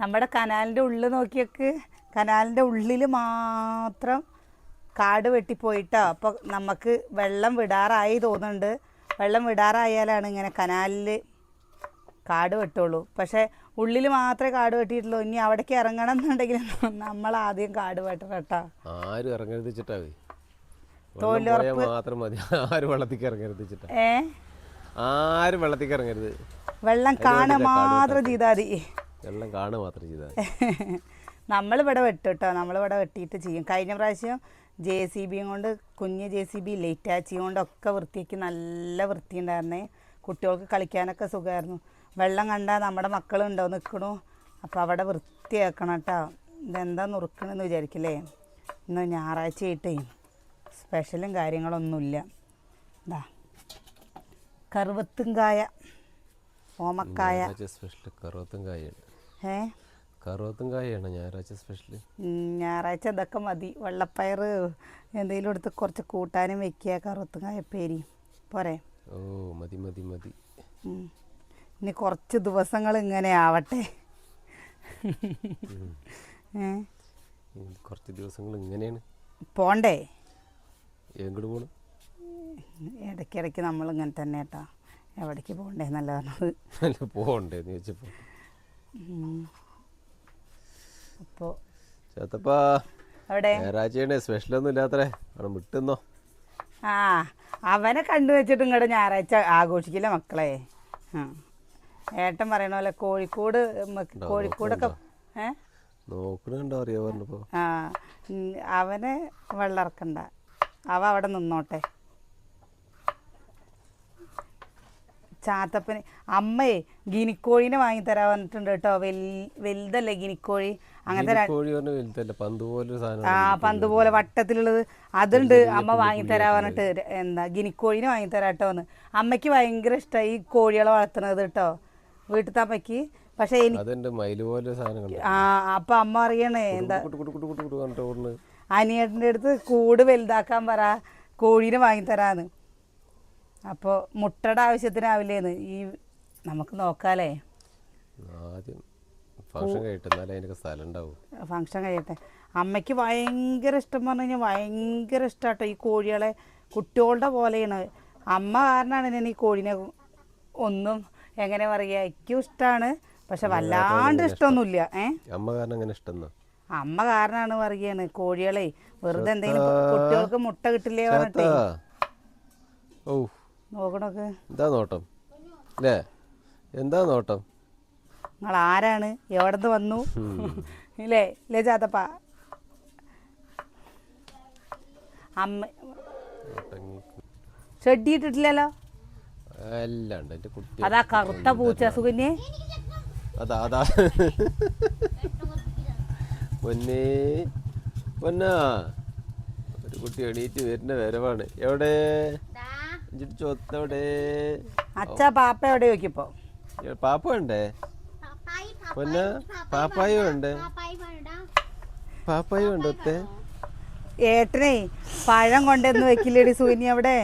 നമ്മുടെ കനാലിന്റെ ഉള്ളിൽ നോക്കിയൊക്കെ. കനാലിന്റെ ഉള്ളിൽ മാത്രം കാട് വെട്ടിപ്പോയിട്ടോ. അപ്പോൾ നമുക്ക് വെള്ളം വിടാറായി തോന്നുന്നുണ്ട്. വെള്ളം വിടാറായാലാണ് ഇങ്ങനെ കനാലിൽ കാട് വെട്ടുള്ളൂ. പക്ഷേ ഉള്ളിൽ മാത്രമേ കാട് വെട്ടിയിട്ടുള്ളൂ. ഇനി അവിടേക്ക് ഇറങ്ങണം എന്നുണ്ടെങ്കിൽ നമ്മൾ ആദ്യം കാട് വെട്ടണം കേട്ടോ ആരും ഇറങ്ങരുത് തൊഴിലുറപ്പ് മാത്രം മതി. ആരും വെള്ളത്തിൽ ഇറങ്ങരുത് വെച്ചിട്ടാ ഏ? ആരും വെള്ളത്തിക്ക് ഇറങ്ങരുത്. വെള്ളം കാണാൻ മാത്രം ചെയ്താൽ മതി. വെള്ളം കാണുക മാത്രം ചെയ്താൽ നമ്മളിവിടെ വെട്ടും കേട്ടോ നമ്മളിവിടെ വെട്ടിയിട്ട് ചെയ്യും. കഴിഞ്ഞ പ്രാവശ്യം ജെ സി ബിയും കൊണ്ട് കുഞ്ഞ് ജെ സി ബി ലേറ്റാച്ചി കൊണ്ടൊക്കെ വൃത്തിയാക്കി നല്ല വൃത്തി വൃത്തിയുണ്ടായിരുന്നേ. കുട്ടികൾക്ക് കളിക്കാനൊക്കെ സുഖമായിരുന്നു. വെള്ളം കണ്ടാൽ നമ്മുടെ മക്കളുണ്ടോ നിൽക്കണു അപ്പോൾ അവിടെ വൃത്തിയാക്കണം കേട്ടോ. ഇതെന്താ നുറുക്കണമെന്ന് വിചാരിക്കില്ലേ? ഇന്ന് ഞായറാഴ്ച ആയിട്ടേ സ്പെഷ്യലും കാര്യങ്ങളൊന്നുമില്ല. ഇതാ കറുവത്തുംകായ ഓമക്കായ. സ്പെഷ്യൽ കറുവത്തും കായാണ് ഏ? കറുവത്തും കായാണ് ഞായറാഴ്ച സ്പെഷ്യൽ ഞായറാഴ്ച ഇതൊക്കെ മതി. വെള്ളപ്പയർ എന്തെങ്കിലും എടുത്ത് കുറച്ച് കൂട്ടാനും വെക്കുക കറുത്തുങ്ങായ പേരി പോരെ. ഓ മതി മതി മതി. ഇനി കുറച്ച് ദിവസങ്ങൾ ഇങ്ങനെ ആവട്ടെ. കുറച്ച് ദിവസങ്ങൾ ഇങ്ങനെയാണ്. പോണ്ടേ? എങ്ങോട്ട് പോകണം ഇടയ്ക്കിടയ്ക്ക് നമ്മൾ ഇങ്ങനെ തന്നെ കേട്ടോ. എവിടേക്ക് പോകണ്ടേ എന്നല്ല പറഞ്ഞത്. അല്ല പോകണ്ടേന്ന് ചോദിച്ചപ്പോൾ അപ്പോൾ ചേത്തപ്പാ അവിടെ? സ്പെഷ്യൽ ഒന്നും ഇല്ലാത്തേ. അവിടെ വിട്ടുന്നോ ആ അവനെ കണ്ടു വെച്ചിട്ട് ഇങ്ങോട്ട് ഞായറാഴ്ച ആഘോഷിക്കില്ല മക്കളെ. ഏട്ടൻ പറയണ പോലെ കോഴിക്കോട് കോഴിക്കോടൊക്കെ ആ അവനെ വെള്ളറക്കണ്ട. അവ അവിടെ നിന്നോട്ടെ. ചാത്തപ്പന്. അമ്മയെ ഗിനിക്കോഴിനെ വാങ്ങി തരാൻ പറഞ്ഞിട്ടുണ്ട് കേട്ടോ വലുതല്ലേ ഗിനിക്കോഴി? അങ്ങനത്തെ ആ പന്ത് പോലെ വട്ടത്തിലുള്ളത്. അതുണ്ട്. അമ്മ വാങ്ങി തരാൻ പറഞ്ഞിട്ട് എന്താ ഗിനിക്കോഴിനെ വാങ്ങി തരാം കേട്ടോ എന്ന്. അമ്മയ്ക്ക് ഭയങ്കര ഇഷ്ടം ഈ കോഴികളെ വളർത്തുന്നത് കേട്ടോ. വീട്ടിലത്തെ അമ്മയ്ക്ക് പക്ഷെ ആ അപ്പൊ അമ്മ അറിയണേ എന്താ അനിയേട്ടന്റെ അടുത്ത് കൂട് വലുതാക്കാൻ പറ. കോഴീനെ വാങ്ങിത്തരാന്ന്. അപ്പോൾ മുട്ടയുടെ ആവശ്യത്തിനാവില്ലേന്ന് ഈ നമുക്ക് നോക്കാലേ. ആദ്യം ഫംഗ്ഷൻ സ്ഥലം ഉണ്ടാവും ഫങ്ഷൻ കഴിയട്ടെ. അമ്മയ്ക്ക് ഭയങ്കര ഇഷ്ടം പറഞ്ഞു കഴിഞ്ഞാൽ ഭയങ്കര ഇഷ്ടമാട്ടോ ഈ കോഴികളെ കുട്ടികളുടെ പോലെയാണ്. അമ്മ കാരണമാണ് ഞാൻ ഈ കോഴിനെ ഒന്നും എങ്ങനെ പറയുക എനിക്കും ഇഷ്ടമാണ് പക്ഷെ വല്ലാണ്ട് ഇഷ്ടമൊന്നുമില്ല. ഏ? അമ്മ കാരണം അങ്ങനെ ഇഷ്ടം അമ്മ കാരണമാണ് പറയുകയാണ് കോഴികളെ വെറുതെ എന്തെങ്കിലും കുട്ടികൾക്ക് മുട്ട കിട്ടില്ലേ പറഞ്ഞിട്ടേ. ഓ നോക്കണൊക്കെ. എന്താ നോട്ടം? അല്ലേ എന്താ നോട്ടം? നിങ്ങൾ ആരാണ് എവിടുന്ന് വന്നു? ഇല്ലേ? ഇല്ലേ ചാത്തപ്പ? അമ്മ ഷെഡി ഇട്ടിട്ടില്ലല്ലോ എല്ലാം കുട്ടി അതാ കറുത്ത പൂച്ച സുകന്യെ അതാ അതാ. പൊന്നേ പൊന്നാ. ഒരു കുട്ടി എണീറ്റ് വരുന്ന വരവാണ്. എവിടെ? അച്ഛ പാപ്പ എവിടെ നോക്കിയപ്പോ? പാപ്പ വേണ്ടേ? പൊന്ന പാപ്പായി വേണ്ടേ പാപ്പായി വേണ്ട. ഒത്തേ. ഏട്ടനെ പഴം കൊണ്ടെന്ന് വെക്കില്ലേടി സൂനി അവിടെ?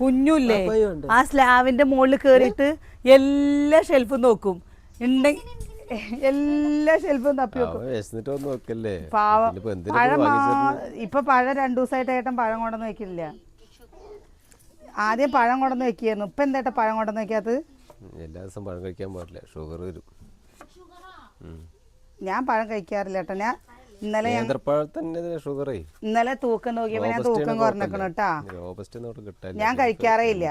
കുഞ്ഞുല്ലേ? പാപ്പായി ഉണ്ട്. ആ സ്ലാവിന്റെ മുകളിൽ കേറിയിട്ട് എല്ലാ ഷെൽഫും നോക്കും. ഉണ്ടെങ്കിൽ എല്ലാ ഷെൽഫും തപ്പി വെക്കും. പാവം. എന്തിനാ പഴം? ഇപ്പൊ പഴം രണ്ടു ദിവസമായിട്ട് ഏട്ടൻ പഴം കൊണ്ടെന്ന് വെക്കില്ല. ആദ്യം പഴം കൊണ്ടുവന്ന് വെക്കായിരുന്നു ഇപ്പൊ എന്താ പഴം കൊണ്ടുവന്ന് വെക്കാത്തത്? എല്ലാ ദിവസം പഴം കഴിക്കാൻ പാടില്ല. ഷുഗർ വരും. ഞാൻ പഴം കഴിക്കാറില്ല കേട്ടോ. ഞാൻ ഇന്നലെ ഷുഗറേ. ഇന്നലെ തൂക്കം നോക്കിയപ്പോ ഞാൻ തൂക്കം കുറഞ്ഞേക്കണം കേട്ടാ. ഞാൻ കഴിക്കാറേ ഇല്ല.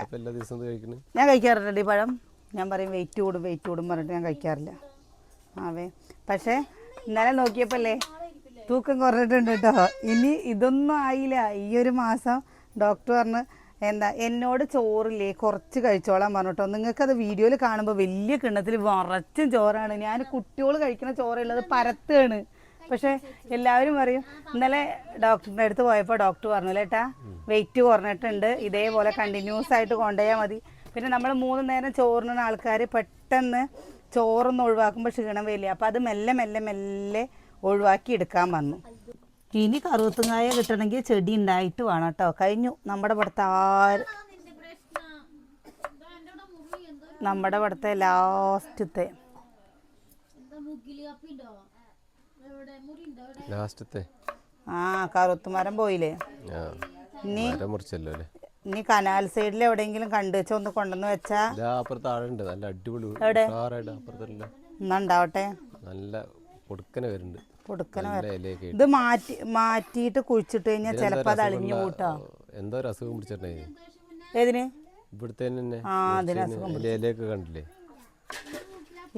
ഞാൻ കഴിക്കാറില്ല ഈ പഴം. ഞാൻ പറയും വെയിറ്റ് കൂടും വെയിറ്റ് കൂടും പറഞ്ഞിട്ട് ഞാൻ കഴിക്കാറില്ല. അതെ പക്ഷേ ഇന്നലെ നോക്കിയപ്പല്ലേ തൂക്കം കുറഞ്ഞിട്ടുണ്ട് കേട്ടോ. ഇനി ഇതൊന്നും ആയില്ല. ഈ ഒരു മാസം ഡോക്ടർ പറഞ്ഞ് എന്താ എന്നോട് ചോറില്ലേ കുറച്ച് കഴിച്ചോളാൻ പറഞ്ഞിട്ടോ. നിങ്ങൾക്കത് വീഡിയോയിൽ കാണുമ്പോൾ വലിയ കിണ്ണത്തിൽ വറച്ചും ചോറാണ്. ഞാൻ കുട്ടികൾ കഴിക്കുന്ന ചോറുള്ളത് പരത്താണ് പക്ഷേ എല്ലാവരും പറയും ഇന്നലെ ഡോക്ടറിന്റെ അടുത്ത് പോയപ്പോൾ ഡോക്ടർ പറഞ്ഞു ഏട്ടാ വെയിറ്റ് കുറഞ്ഞിട്ടുണ്ട്. ഇതേപോലെ കണ്ടിന്യൂസ് ആയിട്ട് കൊണ്ടുപോയാൽ മതി. പിന്നെ നമ്മൾ മൂന്ന് നേരം ചോറിന് ആൾക്കാർ പെട്ടെന്ന് ചോറൊന്ന് ഒഴിവാക്കുമ്പോൾ ക്ഷീണം വരില്ല. അപ്പോൾ അത് മെല്ലെ മെല്ലെ മെല്ലെ ഒഴിവാക്കി എടുക്കാൻ വന്നു. ഇനി കറുവത്തുങ്ങായ കിട്ടണമെങ്കിൽ ചെടി ഉണ്ടായിട്ട് വേണം കേട്ടോ. കഴിഞ്ഞു. നമ്മുടെ ഇവിടുത്തെ ആര് നമ്മുടെ ഇവിടുത്തെ ലാസ്റ്റത്തെ. ലാസ്റ്റത്തെ. ആ കറുത്തുമരം പോയില്ലേ? ഇനി ഇനി കനാൽ സൈഡിൽ എവിടെയെങ്കിലും കണ്ടു വെച്ചാൽ ഒന്ന് കൊണ്ടുവന്ന് വെച്ചാ. നല്ല അടിപൊളി എവിടെ? ഉഷാറായിട്ട് അപ്പുറത്തല്ല. എന്നാ ഉണ്ടാവട്ടെ നല്ല പൊടുക്കനെ വരുന്നുണ്ട്. കൊടുക്കണ നല്ല ഇത് മാറ്റി മാറ്റിയിട്ട് കുഴിച്ചിട്ട് കഴിഞ്ഞാൽ ചിലപ്പോൾ അത് അളിഞ്ഞു കൂട്ടോ എന്തോ ഒരു അസുഖം പിടിച്ചിട്ടുണ്ടായി ഏതിന് ഇവിടുത്തെ ഇലയൊക്കെ കണ്ടില്ലേ?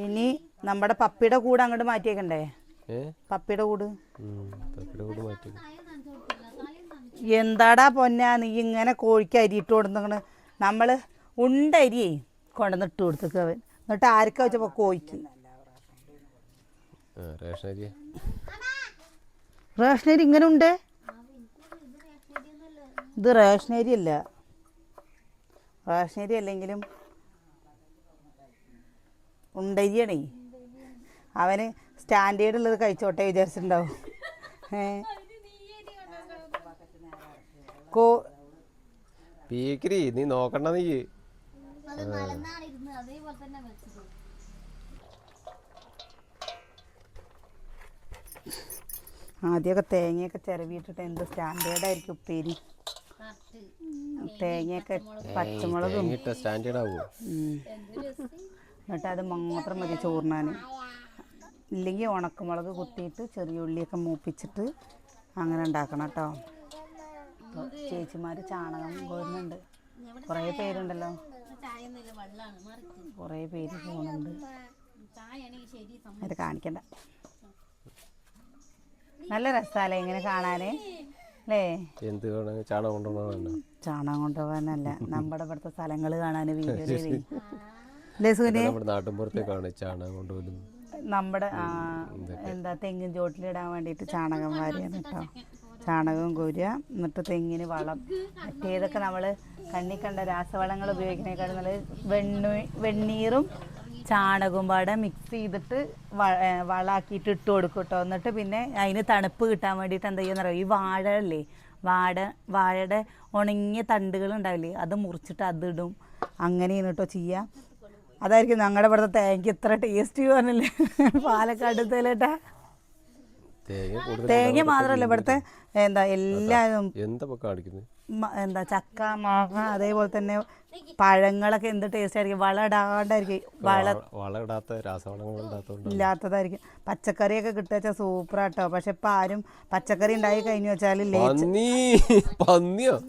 ഇനി നമ്മുടെ പപ്പിയുടെ കൂട് അങ്ങോട്ട് മാറ്റിയേക്കണ്ടേ? പപ്പിയുടെ കൂട്. ഉം, കൂട് മാറ്റി എന്താടാ പൊന്നാ നീ ഇങ്ങനെ കോഴിക്ക് അരി ഇട്ട് കൊടുത്തങ്ങനെ നമ്മൾ ഉണ്ടരി കൊണ്ടുവന്ന് ഇട്ട് കൊടുത്തേക്ക് അവൻ. എന്നിട്ട് ആർക്കാ വെച്ചപ്പോൾ കോഴിക്ക്? റേഷൻ അരി റേഷനരി ഇങ്ങനെ ഉണ്ട് ഇത് റേഷൻ റേഷനരി അല്ല. റേഷൻ റേഷനരി അല്ലെങ്കിലും ഉണ്ടരിയാണേ. അവന് സ്റ്റാൻഡേർഡ് ഉള്ളത് കഴിച്ചോട്ടെ വിചാരിച്ചിട്ടുണ്ടാവും. കോ പീക്കിരി നീ നോക്കണ്ട നീ. അത് മലന്നാണ് ഇരുന്ന് അതേപോലെ തന്നെ ആദ്യമൊക്കെ തേങ്ങയൊക്കെ ചിരവിയിട്ടിട്ട് എന്ത് സ്റ്റാൻഡേർഡായിരിക്കും ഉപ്പേരി? തേങ്ങയൊക്കെ പച്ചമുളകും. എന്നിട്ട് അത് മാത്രം മതി ചോറിനാൻ ഇല്ലെങ്കിൽ ഉണക്കമുളക് കുത്തിയിട്ട് ചെറിയ ഉള്ളിയൊക്കെ മൂപ്പിച്ചിട്ട് അങ്ങനെ ഉണ്ടാക്കണം കേട്ടോ. ചേച്ചിമാർ ചാണകം കോരുന്നുണ്ട് കുറേ പേരുണ്ടല്ലോ. കുറേ പേര് പോകുന്നുണ്ട് അത് കാണിക്കണ്ട. നല്ല രസാലേ ഇങ്ങനെ കാണാന്? അല്ലേ? എന്ത് വേണം ചാണകം കൊണ്ടുപോകാനല്ല. നമ്മുടെ ഇവിടുത്തെ സ്ഥലങ്ങൾ കാണാൻ വീഡിയോ നമ്മുടെ നാട്ടിൻപുറത്തേക്കാണ് ചാണകം കൊണ്ടുപോലും നമ്മുടെ ആ, എന്താ തെങ്ങിൻ ചോട്ടിലിടാൻ വേണ്ടിയിട്ട് ചാണകം വാരിയാണ് കേട്ടോ ചാണകം കോരുക എന്നിട്ട് തെങ്ങിന് വളം. മറ്റേതൊക്കെ നമ്മൾ കണ്ണി കണ്ട രാസവളങ്ങൾ ഉപയോഗിക്കുന്നതിനേക്കാൾ നല്ല വെണ്ണു വെണ്ണീറും ചാണകവും പാടെ മിക്സ് ചെയ്തിട്ട് വളാക്കിയിട്ട് ഇട്ട് കൊടുക്കും കേട്ടോ എന്നിട്ട് പിന്നെ അതിന് തണുപ്പ് കിട്ടാൻ വേണ്ടിയിട്ട് എന്താ ചെയ്യുന്ന ഈ വാഴ അല്ലേ വാഴ വാഴയുടെ ഉണങ്ങിയ തണ്ടുകൾ ഉണ്ടാവില്ലേ? അത് മുറിച്ചിട്ട് അതിടും അങ്ങനെയാണ് കേട്ടോ ചെയ്യുക അതായിരിക്കും ഞങ്ങളുടെ ഇവിടുത്തെ തേങ്ങ ഇത്ര ടേസ്റ്റ് പറഞ്ഞില്ലേ? പാലക്കാട്ടത്തേലേട്ടാ തേങ്ങ മാത്രമല്ല ഇവിടുത്തെ എന്താ എല്ലാതും. എന്താ എന്താ ചക്ക മാങ്ങ അതേപോലെ തന്നെ പഴങ്ങളൊക്കെ എന്ത് ടേസ്റ്റ് ആയിരിക്കും? വള ഇടാണ്ടായിരിക്കും വള വളം ഇടാത്ത രാസവളങ്ങൾ ഇല്ലാത്തതായിരിക്കും. പച്ചക്കറിയൊക്കെ കിട്ടുക വെച്ചാൽ സൂപ്പറാട്ടോ. പക്ഷെ ഇപ്പൊ ആരും പച്ചക്കറി ഉണ്ടായി കഴിഞ്ഞു വെച്ചാൽ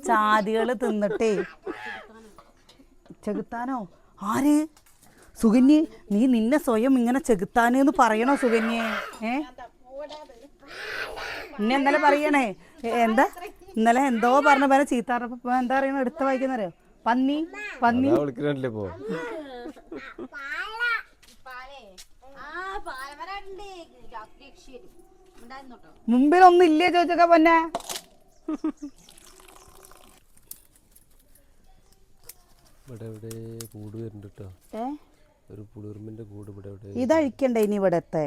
ചാതികൾ തിന്നിട്ടേ. ചെകുത്താനോ? ആര്? സുകന്യെ നീ നിന്നെ സ്വയം ഇങ്ങനെ ചെകുത്താനെന്ന് പറയണോ സുകന്യെ? ഏ? നിന്നെ എന്തായാലും പറയണേ. എന്താ? ഇന്നലെ എന്തോ പറഞ്ഞ പോലെ ചീത്താറപ്പ എന്താ പറയുന്നത് എടുത്ത വായിക്കുന്നറിയോ? പന്നി പന്നി. അതാ വിളിക്കണല്ലേ മുമ്പിൽ മുമ്പിലൊന്നും ഇല്ലേ ചോദിച്ചൊക്കെ പൊന്നെ? ഇവിടെ കൂട് വരുന്നുണ്ട് കേട്ടോ. ഏ? ഒരു പുളിർമിന്റെ കൂട് ഇവിടെ ഇതഴിക്കണ്ടേ ഇനി ഇവിടത്തെ?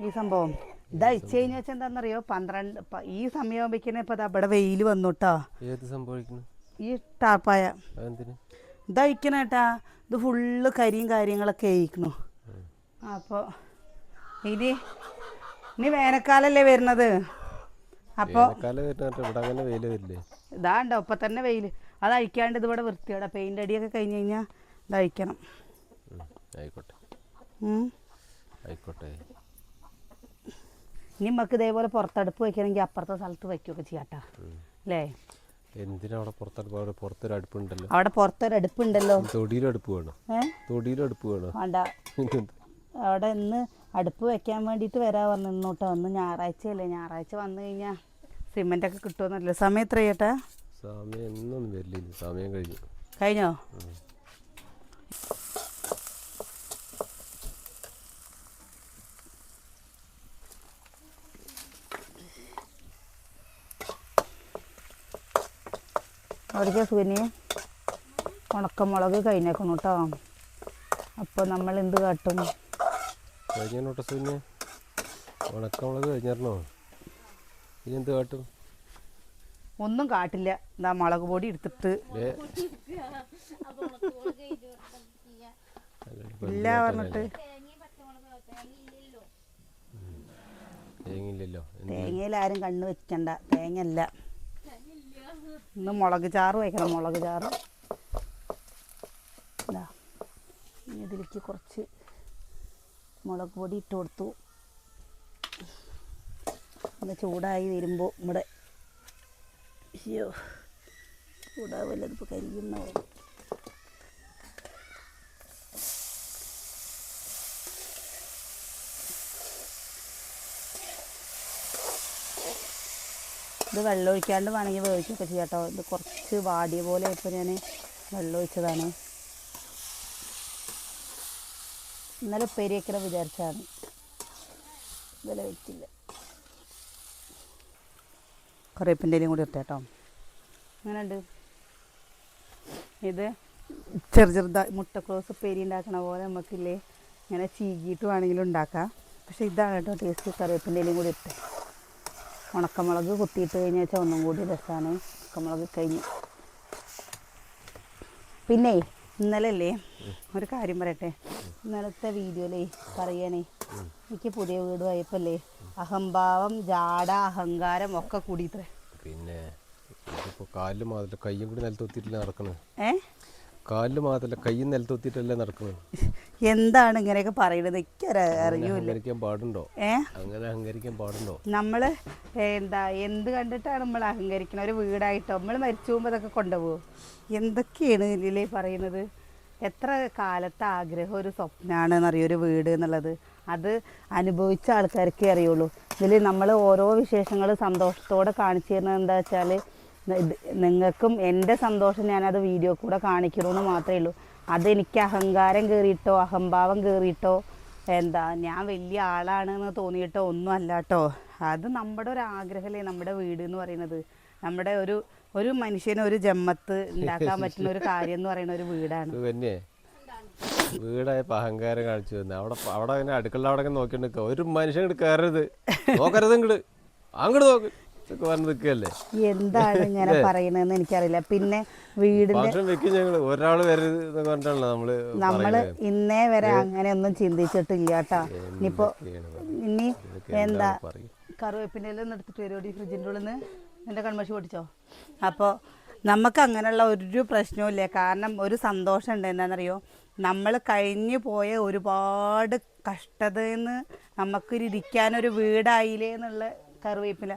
ഈ സംഭവം. ഇതഴിച്ചു കഴിഞ്ഞ വെച്ചാൽ എന്താണെന്നറിയോ പന്ത്രണ്ട് പ- ഈ സമയമാകുമ്പോഴേക്കിനെ ഇപ്പൊ ഇവിടെ വെയിൽ വന്നു കേട്ടോ ഏത് സംഭവിക്കുന്നു? ഈ ടാപ്പായ. അതെന്തിന്? ഇതഴിക്കണ കേട്ടാ ഇത് ഫുള്ള് കരിയും കാര്യങ്ങളൊക്കെ ആയിരിക്കണു. അപ്പോൾ ഇനി ഇനി വേനൽക്കാലല്ലേ വരുന്നത്? അപ്പോൾ വേനൽക്കാലം വരുന്നിട്ട് ഇവിടെ അങ്ങനെ വെയിൽ വരില്ലേ? ഇതാണ്ടോ ഇപ്പം തന്നെ വെയിൽ അത് അഴിക്കാണ്ട് ഇതിവിടെ വൃത്തിയോടെ പെയിന്റ് അടിയൊക്കെ കഴിഞ്ഞ് കഴിഞ്ഞാൽ ഇത് അഴിക്കണം. ഉം, ആയിക്കോട്ടെ. ഉം. ആയിക്കോട്ടെ. ഇനി നമുക്ക് ഇതേപോലെ പുറത്തടുപ്പ് വെക്കണമെങ്കിൽ അപ്പുറത്തെ സ്ഥലത്ത് വയ്ക്കുകയൊക്കെ ചെയ്യാട്ടാ. അല്ലേ? എന്തിനാ അവിടെ പുറത്തടുപ്പ്? അവിടെ പുറത്തൊരു അടുപ്പുണ്ടല്ലോ അവിടെ പുറത്തൊരു അടുപ്പുണ്ടല്ലോ തൊടിയിലും അടുപ്പ് വേണം തൊടിയിലടുപ്പ് വേണം? വേണ്ട. അവിടെ ഇന്ന് അടുപ്പ് വെക്കാൻ വേണ്ടിയിട്ട് വരാ പറഞ്ഞു ഇന്നോട്ടോ. ഇന്ന് ഞായറാഴ്ചയല്ലേ. ഞായറാഴ്ച വന്നു കഴിഞ്ഞാൽ സിമെന്റൊക്കെ കിട്ടുമെന്നല്ലോ. സമയം എത്ര ചേട്ടാ സമയം ഇന്നൊന്നും വരില്ല. സമയം കഴിഞ്ഞു. കഴിഞ്ഞോ? അവിടേക്ക് സുകന്യെ ഉണക്കമുളക് കഴിഞ്ഞേക്കണം കേട്ടോ അപ്പോൾ നമ്മൾ എന്ത് കാട്ടും? ഉണക്കമുളക് കഴിഞ്ഞോ ഇനി എന്ത് കാട്ടും? ഒന്നും കാട്ടില്ല. എന്താ മുളക് പൊടി എടുത്തിട്ട്. ഇല്ല പറഞ്ഞിട്ട്. തേങ്ങയില്ലല്ലോ. തേങ്ങയിൽ ആരും കണ്ണ് വെക്കണ്ട. തേങ്ങയല്ല. ഇന്ന് മുളക് ചാറ് വയ്ക്കണം മുളക് ചാറ്. ഇതാ ഇതിലേക്ക് കുറച്ച് മുളക് പൊടി ഇട്ട് കൊടുത്തു. ഒന്ന് ചൂടായി വരുമ്പോൾ നമ്മുടെ ചൂടാവില്ല ഇതിപ്പോൾ ഇത് വെള്ളം ഒഴിക്കാണ്ട് വേണമെങ്കിൽ വേവിക്കൊക്കെ ചെയ്യാം കേട്ടോ. ഇത് കുറച്ച് വാടിയ പോലെ ഇപ്പോൾ ഞാൻ വെള്ളം ഒഴിച്ചതാണ് ഇന്നലെ ഉപ്പേരിയൊക്കെ വിചാരിച്ചാണ് വിചാരിച്ചതാണ്. ഇന്നലെ വെച്ചില്ല. കറിവേപ്പിന്റെ ഇലയും കൂടി ഇട്ടേ കേട്ടോ. അങ്ങനെയുണ്ട് ഇത് ചെറു ചെറുതായി മുട്ടക്ലോസ് ഉപ്പേരി ഉണ്ടാക്കണ പോലെ നമുക്കില്ലേ ഇങ്ങനെ ചീകിയിട്ട് വേണമെങ്കിലും ഉണ്ടാക്കാം. പക്ഷേ ഇതാണ് കേട്ടോ ടേസ്റ്റ് കറിവേപ്പിന്റെ കൂടി ഇട്ടേ. ഉണക്കമുളക് കുത്തിയിട്ട് കഴിഞ്ഞാൽ വെച്ചാൽ ഒന്നും കൂടി രസമാണ് ഉണക്കമുളക് കഴിഞ്ഞ്. പിന്നെ ഇന്നലല്ലേ ഒരു കാര്യം പറയട്ടെ. ഇന്നലത്തെ വീഡിയോയിലേ പറയണേ എനിക്ക് പുതിയ വീട് വായപ്പല്ലേ അഹംഭാവം ജാട അഹങ്കാരം ഒക്കെ കൂടിയിത്രേ. പിന്നെ കാലിലും കയ്യും കൂടി നിലത്തൊത്തിയിട്ടല്ലേ നടക്കണത് ഏ? കാലിൽ മാത്രമല്ല കയ്യും നിലത്തൊത്തിട്ടല്ലേ നടക്കുന്നത്. എന്താണ് ഇങ്ങനെയൊക്കെ പറയുന്നത്? എനിക്കറിയ അങ്ങനെ അറിയൂല. അഹങ്കരിക്കാൻ പാടുണ്ടോ? ഏ? അങ്ങനെ അഹങ്കരിക്കാൻ പാടുണ്ടോ? നമ്മൾ എന്താ എന്ത് കണ്ടിട്ടാണ് നമ്മൾ അഹങ്കരിക്കുന്നത് ഒരു വീടായിട്ടോ? നമ്മൾ മരിച്ചു പോകുമ്പോൾ അതൊക്കെ കൊണ്ടുപോകും എന്തൊക്കെയാണ് ഇതിലേ പറയുന്നത്? എത്ര കാലത്തെ ആഗ്രഹം ഒരു സ്വപ്നമാണെന്നറിയോ ഒരു വീട് എന്നുള്ളത്. അത് അനുഭവിച്ച ആൾക്കാർക്കേ അറിയുള്ളൂ. ഇതിൽ നമ്മൾ ഓരോ വിശേഷങ്ങൾ സന്തോഷത്തോടെ കാണിച്ചു തരുന്നത് എന്താ വെച്ചാൽ നിങ്ങൾക്കും എന്റെ സന്തോഷം ഞാനത് വീഡിയോ കൂടെ കാണിക്കണമെന്ന് മാത്രമേ ഉള്ളൂ. അതെനിക്ക് അഹങ്കാരം കയറിയിട്ടോ അഹംഭാവം കയറിയിട്ടോ എന്താ ഞാൻ വലിയ ആളാണെന്ന് തോന്നിയിട്ടോ ഒന്നും അല്ല കേട്ടോ അത് നമ്മുടെ ഒരു ആഗ്രഹമല്ലേ നമ്മുടെ വീട് എന്ന് പറയുന്നത്. നമ്മുടെ ഒരു ഒരു മനുഷ്യന് ഒരു ജമ്മത്ത് ഉണ്ടാക്കാൻ പറ്റുന്ന ഒരു കാര്യം എന്ന് പറയുന്ന ഒരു വീടാണ്. വീടായപ്പോ അഹങ്കാരം കാണിച്ചു തന്നെ അവിടെ അവിടെ അടുക്കള അവിടെ നിൽക്കുക. ഒരു മനുഷ്യൻ കയറരുത്. നോക്കരുത് ഇങ്ങോട്ട് അങ്ങോട്ട് നോക്ക്. എന്താണ് ഇങ്ങനെ പറയുന്നതെന്ന് എനിക്കറിയില്ല. പിന്നെ വീടിന്റെ നമ്മൾ ഇന്നേ വരെ അങ്ങനെ ഒന്നും ചിന്തിച്ചിട്ടില്ല കേട്ടോ. ഇനിയിപ്പോ ഇനി എന്താ? കറിവേപ്പിന്റെ എല്ലാം എടുത്തിട്ട് വരുമോ ഈ ഫ്രിഡ്ജിന്റെ ഉള്ളിൽ നിന്ന്? എന്റെ കൺമഷി പൊട്ടിച്ചോ? അപ്പോൾ നമുക്ക് അങ്ങനെയുള്ള ഒരു പ്രശ്നവും ഇല്ല. കാരണം ഒരു സന്തോഷം ഉണ്ട്. എന്താണെന്നറിയോ? നമ്മൾ കഴിഞ്ഞു പോയ ഒരുപാട് കഷ്ടതയിൽ നിന്ന് നമുക്കൊരു ഇരിക്കാനൊരു വീടായില്ലേ എന്നുള്ള കറിവേപ്പില.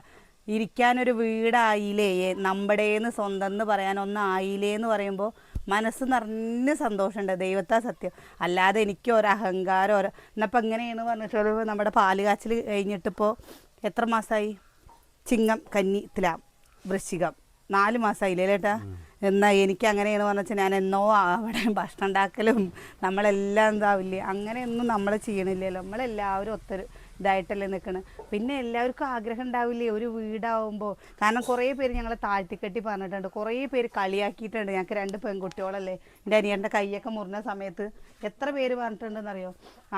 ഇരിക്കാനൊരു വീടായില്ലേ? നമ്മുടേന്ന് സ്വന്തം എന്ന് പറയാൻ ഒന്നായില്ലേ എന്ന് പറയുമ്പോൾ മനസ്സ് നിറഞ്ഞ സന്തോഷമുണ്ട്. ദൈവത്താ സത്യം. അല്ലാതെ എനിക്ക് ഒരു അഹങ്കാരം ഒരു എന്നപ്പോൾ എങ്ങനെയാണ് പറഞ്ഞിട്ടുള്ളത് നമ്മുടെ പാൽ കാച്ചിൽ കഴിഞ്ഞിട്ടിപ്പോൾ എത്ര മാസമായി ചിങ്ങം കന്നി തുലാം വൃശ്ചികം. നാല് മാസമായില്ലേ ചേട്ടാ എന്നാൽ എനിക്ക് അങ്ങനെയാണ് പറഞ്ഞാൽ ഞാൻ എന്നോ അവിടെ ഭക്ഷണം ഉണ്ടാക്കലും നമ്മളെല്ലാം എന്താവില്ലേ അങ്ങനെയൊന്നും നമ്മൾ ചെയ്യണില്ലല്ലോ. നമ്മളെല്ലാവരും ഒത്തൊരു ഇതായിട്ടല്ലേ നിൽക്കണം പിന്നെ എല്ലാവർക്കും ആഗ്രഹം ഉണ്ടാവില്ലേ? ഒരു വീടാവുമ്പോൾ കാരണം കുറേ പേര് ഞങ്ങളെ താഴ്ത്തിക്കെട്ടി പറഞ്ഞിട്ടുണ്ട്. കുറേ പേര് കളിയാക്കിയിട്ടുണ്ട്. ഞങ്ങൾക്ക് രണ്ട് പെൺകുട്ടികളല്ലേ. എന്റെ അനിയന്റെ കൈയൊക്കെ മുറിഞ്ഞ സമയത്ത് എത്ര പേര് പറഞ്ഞിട്ടുണ്ടെന്നറിയോ?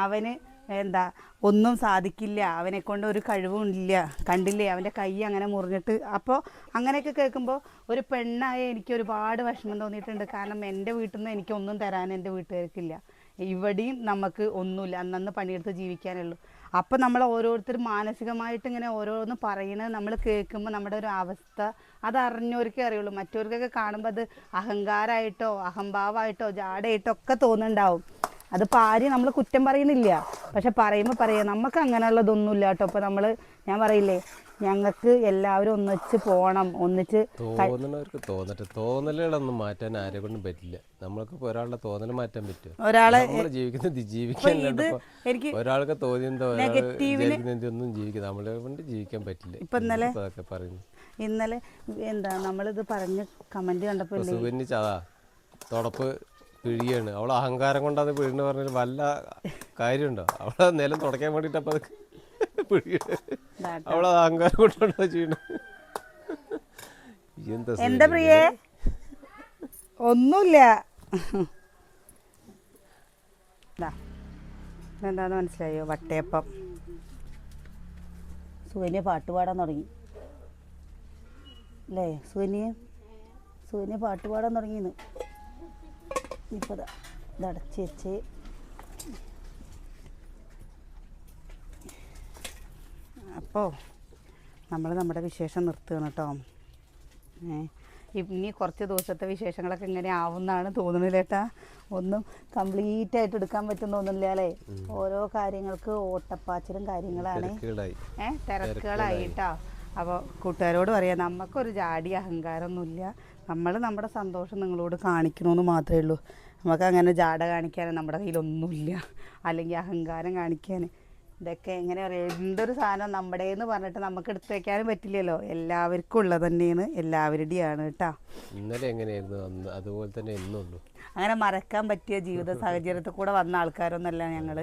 അവന് എന്താ ഒന്നും സാധിക്കില്ല. അവനെ കൊണ്ട് ഒരു കഴിവും ഇല്ല കണ്ടില്ലേ? അവന്റെ കൈ അങ്ങനെ മുറിഞ്ഞിട്ട്. അപ്പോൾ അങ്ങനെയൊക്കെ കേൾക്കുമ്പോൾ ഒരു പെണ്ണായ എനിക്ക് ഒരുപാട് വിഷമം തോന്നിയിട്ടുണ്ട്. കാരണം എന്റെ വീട്ടിൽ നിന്ന് എനിക്കൊന്നും തരാൻ എന്റെ വീട്ടുകാർക്കില്ല. ഇവിടെയും നമുക്ക് ഒന്നുമില്ല. അന്നന്ന് പണിയെടുത്ത് ജീവിക്കാനുള്ളൂ അപ്പം നമ്മൾ ഓരോരുത്തർ മാനസികമായിട്ട് ഇങ്ങനെ ഓരോന്ന് പറയുന്നത് നമ്മൾ കേൾക്കുമ്പോൾ നമ്മുടെ ഒരു അവസ്ഥ അത് അറിഞ്ഞവർക്കേ അറിയുള്ളൂ. മറ്റവർക്കൊക്കെ കാണുമ്പോൾ അത് അഹങ്കാരമായിട്ടോ അഹംഭാവമായിട്ടോ ജാടയായിട്ടോ ഒക്കെ തോന്നുന്നുണ്ടാവും. അത് പാരി നമ്മൾ കുറ്റം പറയുന്നില്ല പക്ഷെ പറയുമ്പോൾ പറയാം നമുക്ക് അങ്ങനെയുള്ളതൊന്നുമില്ല കേട്ടോ. അപ്പോൾ നമ്മൾ ഞാൻ പറയില്ലേ ഞങ്ങൾക്ക് എല്ലാവരും ഒന്നിച്ച് പോകണം ഒന്നിച്ച് തോന്നുന്നവർക്ക് തോന്നട്ടെ. തോന്നലുകളൊന്നും മാറ്റാൻ ആരെ കൊണ്ടും പറ്റില്ല. നമ്മൾക്ക് ഒരാളുടെ തോന്നൽ മാറ്റാൻ പറ്റും ഒരാളെ ജീവിക്കുന്നത് ജീവിക്കാൻ എനിക്ക് ഒരാൾക്ക് തോന്നിയെന്തോ ഒന്നും ജീവിക്കും നമ്മളെ കൊണ്ട് ജീവിക്കാൻ പറ്റില്ല. ഇപ്പൊ ഇന്നലെ പറഞ്ഞു പറയുന്നു ഇന്നലെ എന്താ നമ്മളിത് പറഞ്ഞ് കമന്റ് കണ്ടപ്പോൾ ഇപ്പൊ സുകന്യ ചതാ തുടപ്പ് പിഴിയാണ്. അവൾ അഹങ്കാരം കൊണ്ട് അത് പിഴിന്ന് പറഞ്ഞാൽ വല്ല കാര്യമുണ്ടോ? അവളെ നിലം തുടയ്ക്കാൻ വേണ്ടിട്ട് അപ്പൊ അവളത് അഹങ്കാരം കൊണ്ടാണ് ചെയ്യണത് എന്താ എന്താ പ്രിയേ? ഒന്നുമില്ല ദാ, ഇതെന്താന്ന് മനസ്സിലായോ? വട്ടയപ്പം. സുവനിയ പാട്ട് പാടാൻ തുടങ്ങി. അല്ലേ സുവനിയ സുവനിയ പാട്ട് പാടാൻ തുടങ്ങിന്ന്. ഇപ്പോൾ അടച്ചു വെച്ച്. അപ്പോൾ നമ്മൾ നമ്മുടെ വിശേഷം നിർത്തുകയാണ് കേട്ടോ. ഇനി കുറച്ച് ദിവസത്തെ വിശേഷങ്ങളൊക്കെ ഇങ്ങനെ ആവുമെന്നാണ് തോന്നുന്നില്ല കേട്ടാ. ഒന്നും കംപ്ലീറ്റ് ആയിട്ട് എടുക്കാൻ പറ്റും തോന്നുന്നില്ല അല്ലേ? ഓരോ കാര്യങ്ങൾക്ക് ഓട്ടപ്പാച്ചിലും കാര്യങ്ങളാണ്. തിരക്കുകളായി. ഏ തിരക്കുകളായിട്ടാ അപ്പോൾ കൂട്ടുകാരോട് പറയാം നമുക്കൊരു ജാടി അഹങ്കാരമൊന്നുമില്ല. നമ്മൾ നമ്മുടെ സന്തോഷം നിങ്ങളോട് കാണിക്കണമെന്ന് മാത്രമേ ഉള്ളൂ. നമുക്ക് അങ്ങനെ ജാട കാണിക്കാൻ നമ്മുടെ കയ്യിലൊന്നുമില്ല. അല്ലെങ്കിൽ അഹങ്കാരം കാണിക്കാൻ ഇതൊക്കെ എങ്ങനെ പറയുക എന്തൊരു സാധനം നമ്മുടെ എന്ന് പറഞ്ഞിട്ട് നമുക്ക് എടുത്തു വെക്കാനും പറ്റില്ലല്ലോ. എല്ലാവർക്കും ഉള്ളത് തന്നെയാണ്. എല്ലാവരുടെയാണ് കേട്ടോ. ഇന്നലെ എങ്ങനെയായിരുന്നു? അന്ന് അതുപോലെ തന്നെ അങ്ങനെ മറക്കാൻ പറ്റിയ ജീവിത സാഹചര്യത്തിൽ കൂടെ വന്ന ആൾക്കാരൊന്നല്ല ഞങ്ങൾ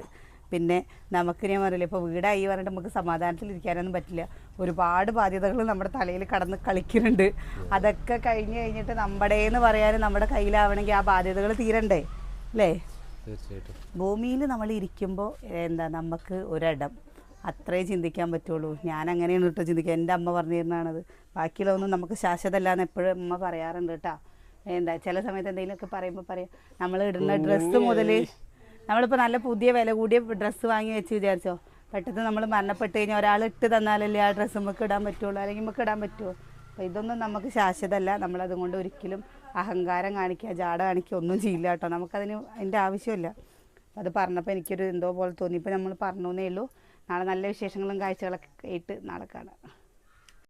പിന്നെ നമുക്ക് ഞാൻ പറയില്ല ഇപ്പോൾ വീടായി പറഞ്ഞിട്ട് നമുക്ക് സമാധാനത്തിൽ ഇരിക്കാനൊന്നും പറ്റില്ല. ഒരുപാട് ബാധ്യതകൾ നമ്മുടെ തലയിൽ കടന്ന് കളിക്കുന്നുണ്ട്. അതൊക്കെ കഴിഞ്ഞ് കഴിഞ്ഞിട്ട് നമ്മുടെ എന്ന് പറയാനും നമ്മുടെ കയ്യിലാവണമെങ്കിൽ ആ ബാധ്യതകൾ തീരണ്ടേ? അല്ലേ? തീർച്ചയായിട്ടും. ഭൂമിയിൽ നമ്മൾ ഇരിക്കുമ്പോൾ എന്താ നമുക്ക് ഒരിടം. അത്രേ ചിന്തിക്കാൻ പറ്റുള്ളൂ. ഞാൻ അങ്ങനെയാണ് കേട്ടോ ചിന്തിക്കുക. എന്റെ അമ്മ പറഞ്ഞു തരുന്നതാണത് ബാക്കിയുള്ളതൊന്നും നമുക്ക് ശാശ്വതമല്ല എന്ന് എപ്പോഴും അമ്മ പറയാറുണ്ട് കേട്ടോ. എന്താ ചില സമയത്ത് എന്തെങ്കിലുമൊക്കെ പറയുമ്പോൾ പറയാം നമ്മൾ ഇടുന്ന ഡ്രസ്സ് മുതൽ നമ്മളിപ്പോൾ നല്ല പുതിയ വില കൂടിയ ഡ്രസ്സ് വാങ്ങി വെച്ച് വിചാരിച്ചോ? പെട്ടെന്ന് നമ്മൾ മരണപ്പെട്ട് കഴിഞ്ഞാൽ ഒരാൾ ഇട്ട് തന്നാലല്ലേ ആ ഡ്രസ്സ് നമുക്ക് ഇടാൻ പറ്റുള്ളൂ അല്ലെങ്കിൽ നമുക്ക് ഇടാൻ പറ്റുമോ അപ്പോൾ ഇതൊന്നും നമുക്ക് ശാശ്വതമല്ല. നമ്മളതുകൊണ്ട് ഒരിക്കലും അഹങ്കാരം കാണിക്കുക ജാട കാണിക്കുക ഒന്നും ചെയ്യില്ല കേട്ടോ. നമുക്കതിന് അതിന്റെ ആവശ്യമില്ല. അത് പറഞ്ഞപ്പോൾ എനിക്കൊരു എന്തോ പോലെ തോന്നി. ഇപ്പോൾ നമ്മൾ പറഞ്ഞു എന്നേ ഉള്ളൂ. നാളെ നല്ല വിശേഷങ്ങളും കാഴ്ചകളൊക്കെ ആയിട്ട് നാളെ കാണാം.